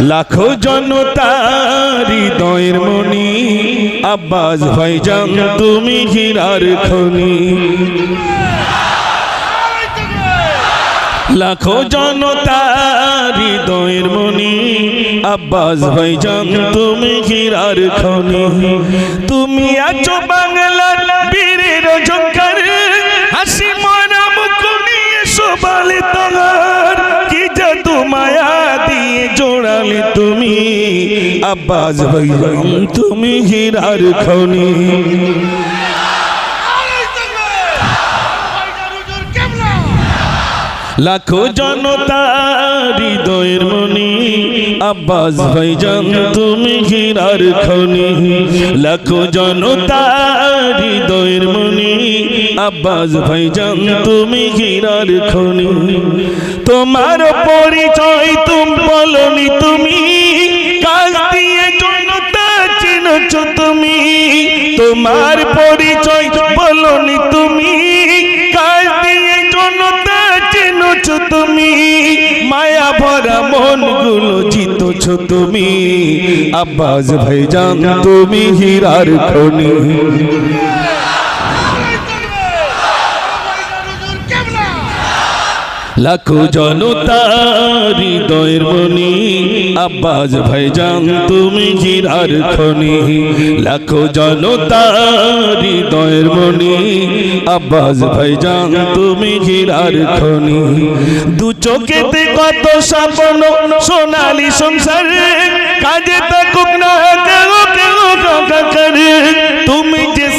লাখো জনতার হৃদয়ের মনি আব্বাস ভাইজান, তুমি হীরার খনি। লাখো জনতার হৃদয়ের মনি আব্বাস ভাইজান, তুমি হীরার খনি। তুমি আছো বাংলার আব্বাস ভাইজান, তুমি হীরার খনি। লাখো জনতা হৃদয়ের মনি। আব্বাস ভাইজান, তুমি হীরার খনি। লাখো জনতা হৃদয়ের মনি। আব্বাস ভাইজান, তুমি হীরার খনি। তোমার পরিচয় তুম বলনি, তুমি তোমার পরিচয় বলনি তুমি। কাল দিয়ে জনতা চেনছ তুমি। মায়া ভরা মনগুলো জিতছ তুমি। আব্বাস ভাইজান, তুমি হীরার খনি। লাখো জনতা হৃদয়ের মনি। আব্বাস ভাইজান, তুমি হীরার খনি। লাখো জনতা হৃদয়ের মনি। আব্বাস ভাইজান, তুমি হীরার খনি। দু চোখেতে কত স্বপ্ন, সোনালি সংসার। কাজে থাকুক না, কেউ কেউ তুমি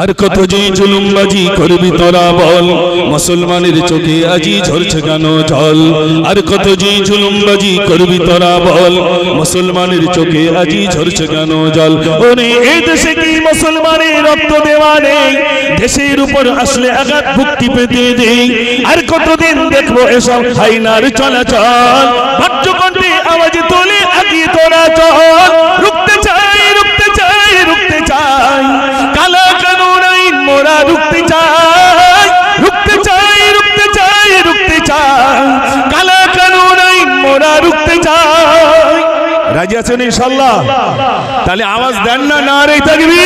আর কত যে জুলুমবাজি করবি তোরা বল। মুসলমানের চোখে আজি ঝরছে কেন জল? আর কত যে জুলুমবাজি করবি তোরা বল। মুসলমানের চোখে আজি ঝরছে কেন জল? ওরে এই দেশে কি মুসলমানের রক্ত দেওয়া নেই? দেশের উপর আসলে আঘাত ভুক্তি পেতে দেই আর কতদিন দেখব এসব হাইনার চলাচল? ভাট্যকণ্ঠে আওয়াজ তোলে আগিয়ে তোরা চল। রুখতে চাই রুখতে চাই রুখতে চাই রুখতে চাই। কালা কানুন আইন মোরা রুখতে চাই। রাজি আছেন ইনশাল্লাহ? তাহলে আওয়াজ দেন না না রে থাকবি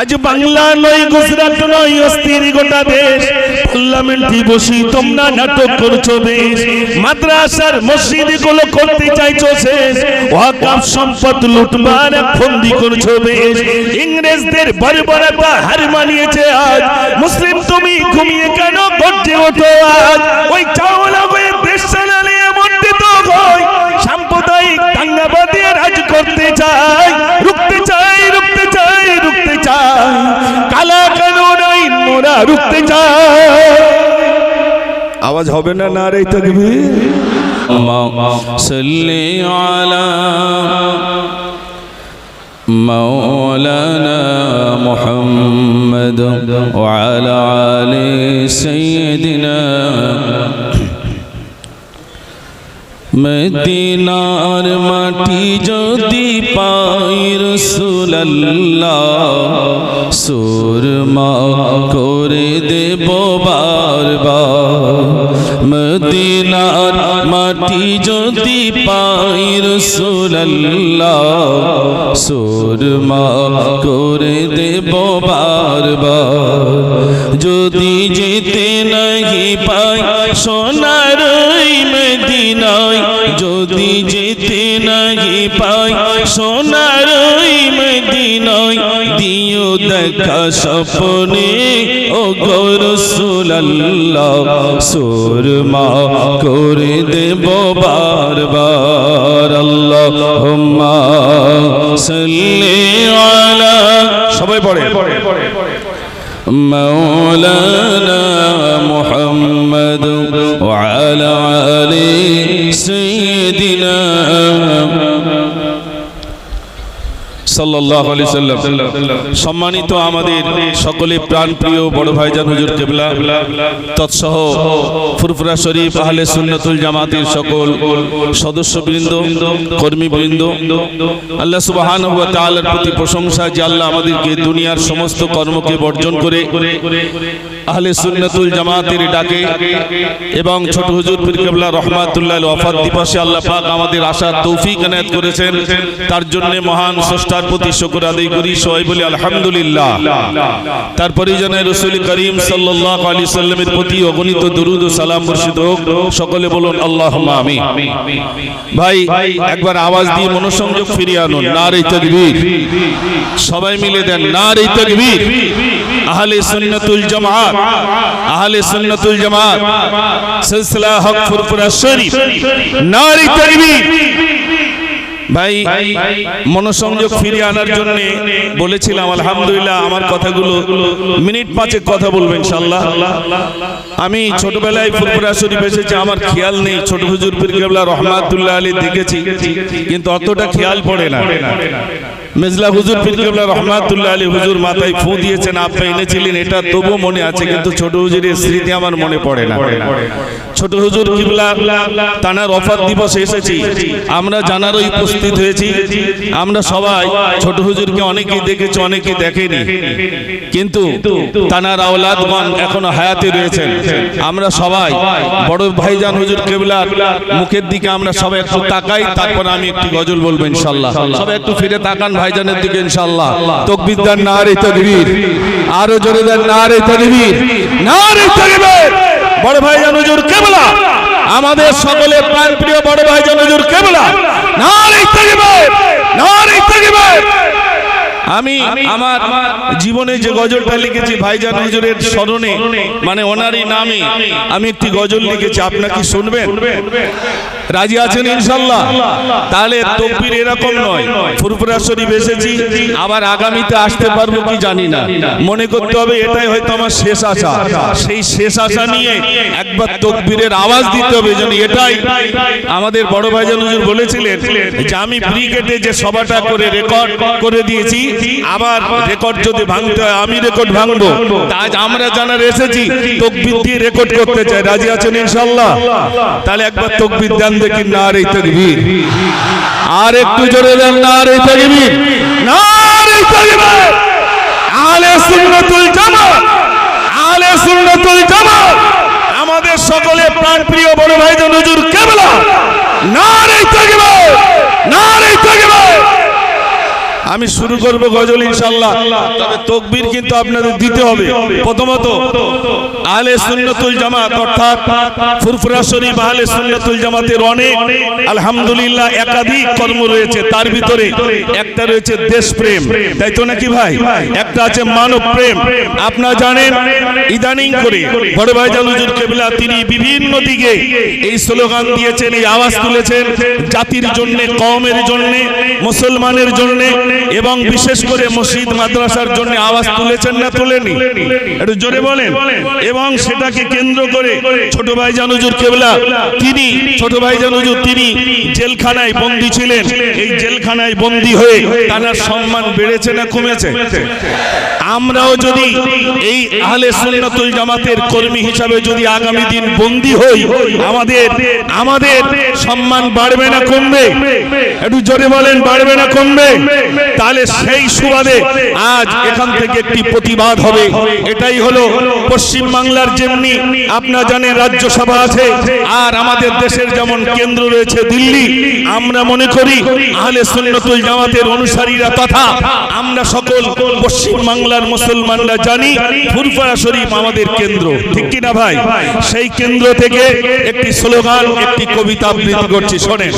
আজ বাংলা নয়, গুজরাট নয়, অস্থির গোটা দেশ। পার্লামেন্টে বসি তোমরা নাটক করছ বেশ। মাদ্রাসার মসজিদগুলো করতে চাইছো শেষ। ওয়াকাফ সম্পদ লুটবার ফন্দি করছ বেশ। ইংরেজদের বর্বরতা হার মানিয়েছে আজ। মুসলিম তুমি ঘুমিয়ে কেন গর্জে ওঠো আজ? ওই চাওলা আওয়াজ হবে না না রে তকবীর صل على مولانا محمد وعلى آل سيدنا মদিনার মাটি যদি পাই রসুল্লাহ সুরমা করে দেব বারবার মদিনার মাটি যদি পাই রসুল্লাহ সুরমা করে দেব বারবার। যদি যেতে নাহি পাই সোনার মদিনায়, যদি যেতে নাহি পাই সোনার দেখা স্বপ্নে ও গরসুল্লাহ সুরমা করে দেব বারবার আল্লাহুম্মা সাল্লি আলা সবাই পড়ে مولانا محمد وعلى آل سيدنا সম্মানিত আমাদের সকলে প্রাণপ্রিয় বড় ভাইজান হুজুর কেবলা, তৎসহ ফুরফুরা শরীফ আহলে সুন্নাতুল জামাতের সকল সদস্যবৃন্দ, কর্মীবৃন্দ, আল্লাহ সুবহানাহু ওয়া তাআলার প্রতি প্রশংসা যে আল্লাহ আমাদেরকে দুনিয়ার সমস্ত কর্মকে বর্জন করে আহলে সুন্নাতুল জামাতের ডাকে এবং ছোট হুজুর পীর কেবলা রহমাতুল্লাহ ওয়াফাত দিবসে আল্লাহ পাক আমাদের আশার তৌফিক এনায়েত করেছেন। তার জন্য মহান স্রষ্টার প্রতি শুকর আদায় করি, সবাই বলি আলহামদুলিল্লাহ। তারপরে যেন রসুল করিম সাল্লাল্লাহু আলাইহি সাল্লামের প্রতি অগণিত দরুদ ও সালাম বর্ষিত হোক, সকলে বলুন, আল্লাহুম্মা আমিন। ভাই, একবার আওয়াজ দিয়ে মনোসংযোগ ফিরিয়ে আনুন, নারে তাকবীর। সবাই মিলে দেন, নারে তাকবীর। আহলে সুন্নাতুল জামাত, আহলে সুন্নাতুল জামাত। সিলসিলা হক ফুরফুরা শরীফ, নারে তাকবীর। ভাই, মনোসংযোগ ফিরিয়ে আনার জন্য বলেছিলাম, আলহামদুলিল্লাহ, আমার কথাগুলো মিনিট পাঁচেক কথা বলবেন, ইনশাআল্লাহ। আমি ছোটবেলায় ফুলপুরা শরীফ এসেছি, আমার খেয়াল নেই, ছোট হুজুর পীর কেবলা রহমাতুল্লাহ আলী দেখেছি কিন্তু অতটা খেয়াল পড়ে না। মেজলা হুজুর পীর কেবলা রহমাতুল্লাহ আলী হুজুর মাথায় ফু দিয়েছেন, আপনি এনেছিলেন, এটা তবু মনে আছে, কিন্তু ছোট হুজুরের স্মৃতি আমার মনে পড়ে না। ছোট হুজুর কিবলা, তানার অফার দিবসে এসেছি, আমরা জানারও উপস্থিত হয়েছি, আমরা সবাই ছোট হুজুরকে অনেকেই দেখেছি, অনেকেই দেখেনি, কিন্তু তানার আওলাদগণ এখনও হায়াতে রয়েছেন। আমরা সবাই, বড় ভাইজান হুজুর কেবলার মুখের দিকে আমরা সবাই একটু তাকাই, তারপর আমি একটি গজল বলব ইনশাল্লাহ। সবাই একটু ফিরে তাকান ভাইজানের দিকে ইনশাআল্লাহ। তকবির দেন না রে তকবীর। আরও জোরে দেন না রে তকবীর। না রে তকবীর। বড় ভাইজান হুজুর কেবলা। আমাদের সকলে প্রাণপ্রিয় বড় ভাইজান হুজুর কেবলা। না রে তকবীর। না রে তকবীর। আমি আমার জীবনে যে গজলটা লিখেছি ভাইজান হুজুরের স্মরণে মানে ওনারই নামে আমি একটি গজল লিখেছি আপনার কি শুনবেন? রাজি আছেন ইনশাল্লাহ? তাহলে তকবির এরকম নয় ফুরফুরা শরীফ এসেছি আবার আগামীতে আসতে পারব কি জানি না। মনে করতে হবে এটাই হয়তো আমার শেষ আশা। সেই শেষ আশা নিয়ে একবার তকবীরের আওয়াজ দিতে হবে যেন এটাই আমাদের বড় ভাইজান হুজুর বলেছিলেন যে আমি ক্রিকেটে যে সভাটা করে রেকর্ড করে দিয়েছি আবার রেকর্ড যদি ভাঙতে হয় আমি রেকর্ড ভাঙবো। আজ আমরা জানার এসেছি তকবির দিয়ে রেকর্ড করতে চাই। রাজি আছেন ইনশাল্লাহ তাহলে একবার তকবির দেন দেখি না রে তকবীর আর একটু জোরে দেন না রে তকবীর না রে তকবীর আলে সুন্নাতুল জামাত। আলে সুন্নাতুল জামাত। আমাদের সকলে প্রাণ প্রিয় বড় ভাইজান হুজুর কেবলা। না রে তকবীর না রে তকবীর আমি শুরু করব গজল ইনশাল্লাহ তবে তকবীর কিন্তু আপনাদের দিতে হবে। প্রথমত, আহলে সুন্নাতুল জামাত, অর্থাৎ ফুরফুরা শরীফ আহলে সুন্নাতুল জামাতের অনেক, আলহামদুলিল্লাহ, একাধিক কর্ম রয়েছে। তার ভিতরে একটা রয়েছে দেশপ্রেম। তাই তো নাকি ভাই? একটা আছে মানব প্রেম। আপনারা জানেন, ইদানিং করে বড় ভাই জালুজুর কেবলা, তিনি বিভিন্ন দিকে এই স্লোগান দিয়েছেন, এই আওয়াজ তুলেছেন, জাতির জন্য, কওমের জন্য, মুসলমানের জন্য এবং বিশেষ করে মসজিদ, মাদ্রাসার জন্য আওয়াজ তুলেছেন না তুলেনি? একটু জোরে বলেন। এবং সেটাকে কেন্দ্র করে ছোট ভাই জানুজুর কেবলা, তিনি, ছোট ভাই জানুজুর তিনি জেলখানায় বন্দী ছিলেন। এই জেলখানায় বন্দী হয়ে তার সম্মান বেড়েছে না কমেছে? আমরাও যদি এই আহলে সুন্নাতুল জামাতের কর্মী হিসাবে যদি আগামী দিন বন্দী হই, আমাদের আমাদের সম্মান বাড়বে না কমবে? একটু জোরে বলেন, বাড়বে না কমবে? তাহলে সেই সুবাদে আজ এখান থেকে একটি প্রতিবাদ হবে। এটাই হলো পশ্চিম বাংলার যেমনি আপনারা জানেন রাজ্যসভা আছে, আর আমাদের দেশের যেমন কেন্দ্র রয়েছে দিল্লি, আমরা মনে করি আহলে সুন্নতুল জামাতের অনুসারীরা তথা আমরা সকল পশ্চিম বাংলার মুসলমানরা জানি ফুরফুরা শরীফ আমাদের কেন্দ্র। ঠিক কি না ভাই? সেই কেন্দ্র থেকে একটি স্লোগান, একটি কবিতা আবৃত্তি করছি, শোনেন।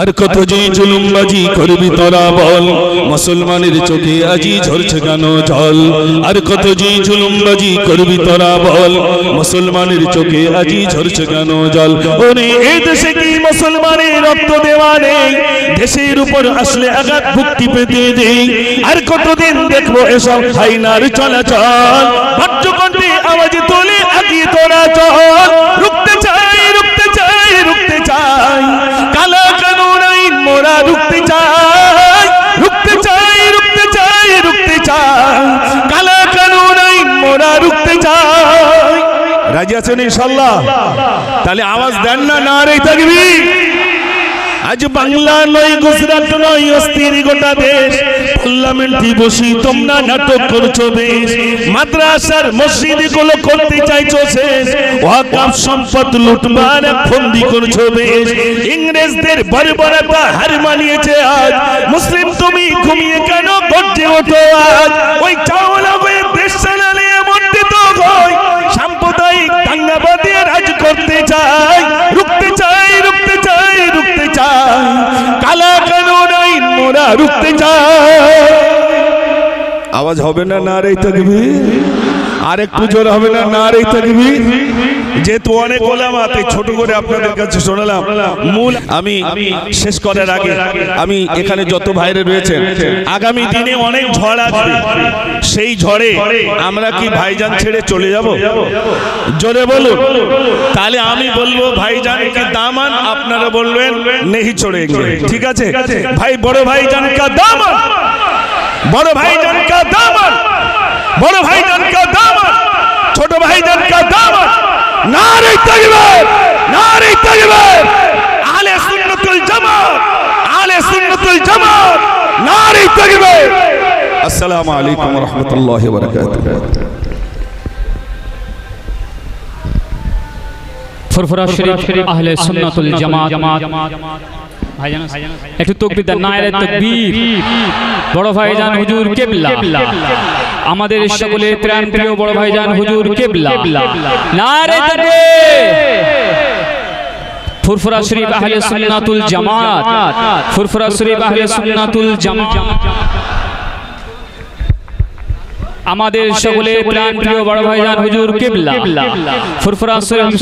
আর কত যে জুলুমবাজি করবি তোরা বল, মুসলমানের চোখে আজি ঝরছে কেন জল? আর কত যে জুলুমবাজি করবি তোরা বল, মুসলমানের চোখে আজি ঝরছে কেন জল? ওরে, এ দেশে কি মুসলমানের রক্ত দেওয়া নেই? দেশের উপর আসলে আঘাত ভুক্তি পেতে দেই আর কতদিন দেখব এসব হাইনার চলাচল? ভট্টকণ্ঠে আওয়াজ তোলে আগিয়ে তোরা চল। রুখতে চাই রুখতে চাই রুখতে চাই। ঘোড়া ঢুকতে চাই ঢুকতে চাই ঢুকতে চাই ঢুকতে চাই। কালো কেন নাই, মোরা ঢুকতে চাই। রাজি আছেন ইনশাল্লাহ? তাহলে আওয়াজ দেন না না রে থাকবি আজ বাংলা নয়, গুজরাট নয়, অস্থির গোটা দেশ। পার্লামেন্টে বসি তোমরা নাটক করছ বেশ। মাদ্রাসার মসজিদগুলো করতে চাইছো শেষ। ওয়াকাফ সম্পদ লুটবার ফন্দি করছ বেশ। ইংরেজদের বর্বরতা হার মানিয়েছে আজ। মুসলিম তুমি ঘুমিয়ে কেন গর্জে ওঠো আজ? ওই চাওলা হয়ে দেশ চালালে মন্ডিত হয়। সাম্প্রদায়িক দাঙ্গাবাদী রাজ করতে চাই। কালা কানুন আইন মোরা রুখতে চাই। আওয়াজ হবে না না রে থাকবি আর একটু জোর হবে না? না রে থাকবি যেহেতু অনেক ওলামাতে ছোট করে আপনাদের কাছে শোনালাম। মূল, আমি শেষ করার আগে, আমি এখানে যত ভাইরে রয়েছেন, আগামী দিনে অনেক ঝড় আসবে। সেই ঝড়ে আমরা কি ভাইজান ছেড়ে চলে যাব? জোরে বলুন। তাহলে আমি বলব, ভাইজান কা দামান, আপনারা বলবেন, নেহি ছোড়েঙ্গে ঠিক আছে? ভাই, বড় ভাইজান কা দামান। বড় ভাইজান কা দামান। বড় ভাইজান কা দামান ছোট ভাইজান কা দামান নারে তাকবীর নারে তাকবীর আলে সুন্নাতুল জামাত আলে সুন্নাতুল জামাত নারে তাকবীর আসসালামু আলাইকুম ওয়া রাহমাতুল্লাহি ওয়া বারাকাতুহু ফুরফুরা শরীফ আহলে সুন্নাতুল জামাত ভাইজান একটু তাকবীর দেন নারে তাকবীর বড় ভাইজান হুজুর কিবলা আমাদের সকলে ত্রাণ প্রিয় বড় ভাইজান হুজুর কিবলা। নারে ফুরফুরা শরীফ আহলে সুন্নাতুল জামাত। ফুরফুরা শরীফ আহলে সুন্নাতুল জামাত। আমাদের সকলে প্রাণ প্রিয় বড় ভাইজান হুজুর কিবলা। ফুরফুরা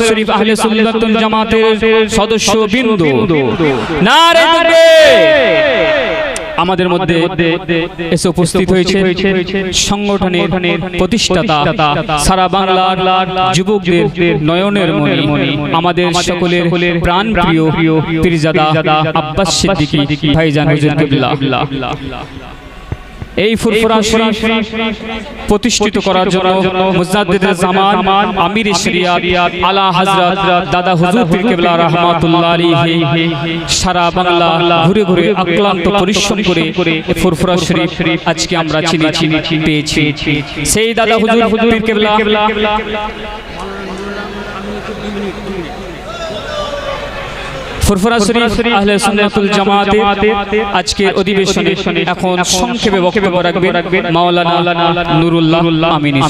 শরীফ আহলে সুন্নাতুল জামাতের সদস্য বিন্দু। নারে আমাদের মধ্যে এসে উপস্থিত হয়েছে সংগঠনের প্রতিষ্ঠাতা সারা বাংলার যুবকদের নয়নের মনে মনে আমাদের সকলের প্রাণ প্রিয় পীরজাদা আব্বাস সিদ্দিকী, ভাইজান হুজুর কিবলা। এই ফুরফুরা শরীফ প্রতিষ্ঠিত করার জন্য মুজাদ্দিদুল জামান আমির শরিয়াত আলা হযরত দাদা হুজুর পীর কিবলা রাহমাতুল্লাহ আলাইহি সারা বাংলা ঘুরে ঘুরে অক্লান্ত পরিশ্রম করে এই ফুরফুরা শরীফ আজকে আমরা চিনি পেয়েছি। সেই দাদা হুজুর পীর কিবলা। ফুরফুরা শরীফ আহলে সুন্নাতুল জামাতে আজকে অধিবেশনে এখন সংক্ষেপে বক্তব্য রাখবেন মাওলানা নুরুল্লাহ আমিনী